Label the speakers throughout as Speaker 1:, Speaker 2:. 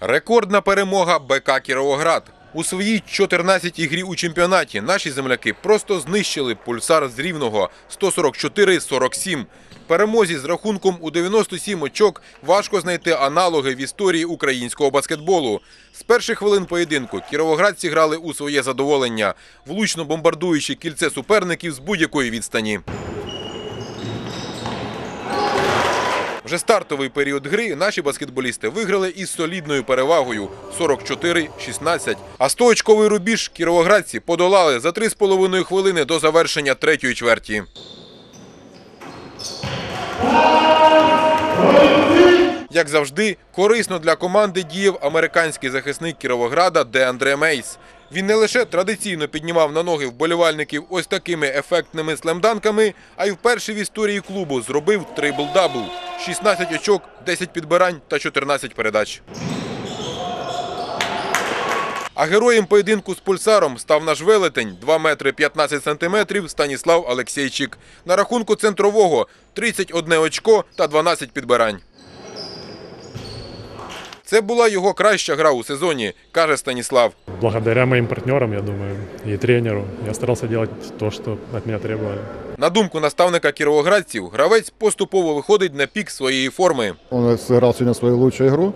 Speaker 1: Рекордна перемога БК Кіровоград. У своїй 14-й грі у чемпіонаті наші земляки просто знищили пульсар з рівного 144-47. Перемозі з рахунком у 97 очок важко знайти аналоги в історії українського баскетболу. З перших хвилин поєдинку кіровоградці грали у своє задоволення, влучно бомбардуючи кільце суперників з будь-якої відстані. Вже стартовий період гри наші баскетболісти виграли із солідною перевагою 44-16. А 100-очковий рубіж кіровоградці подолали за 3,5 хвилини до завершення третьої чверті. Як завжди, корисно для команди діяв американський захисник Кіровограда Деандре Мейс. Він не лише традиційно піднімав на ноги вболівальників ось такими ефектними слемданками, а й вперше в історії клубу зробив трибл-дабл – 16 очок, 10 підбирань та 14 передач. А героєм поєдинку з пульсаром став наш велетень 2 метри 15 сантиметрів Станіслав Алексійчик. На рахунку центрового 31 очко та 12 підбирань. Це була його краща гра у сезоні, каже Станіслав.
Speaker 2: Благодаря моим партнерам, я думаю, и тренеру, я старался делать то, что от меня требовали.
Speaker 1: На думку наставника кіровоградців, гравець поступово виходить на пік своєї форми.
Speaker 3: Он сыграл сегодня свою лучшую игру.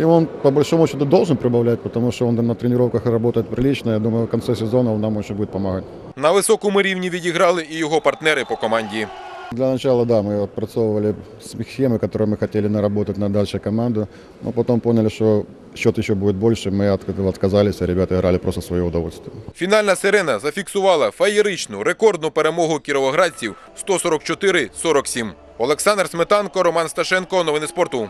Speaker 3: И он, по большому счету, должен прибавлять, потому что он на тренировках работает прилично. Я думаю, в конце сезона он нам очень будет помогать.
Speaker 1: На високому рівні відіграли і його партнери по команді.
Speaker 3: Для начала, да, мы отпрацовывали схемы, которые мы хотели наработать на дальше команду. Но потом поняли, что счет еще будет больше. Мы от этого отказались, а ребята играли просто в свое удовольствие.
Speaker 1: Фінальна сирена зафіксувала феєричну рекордну перемогу кіровоградців 144-47. Олександр Сметанко, Роман Сташенко. Новини спорту.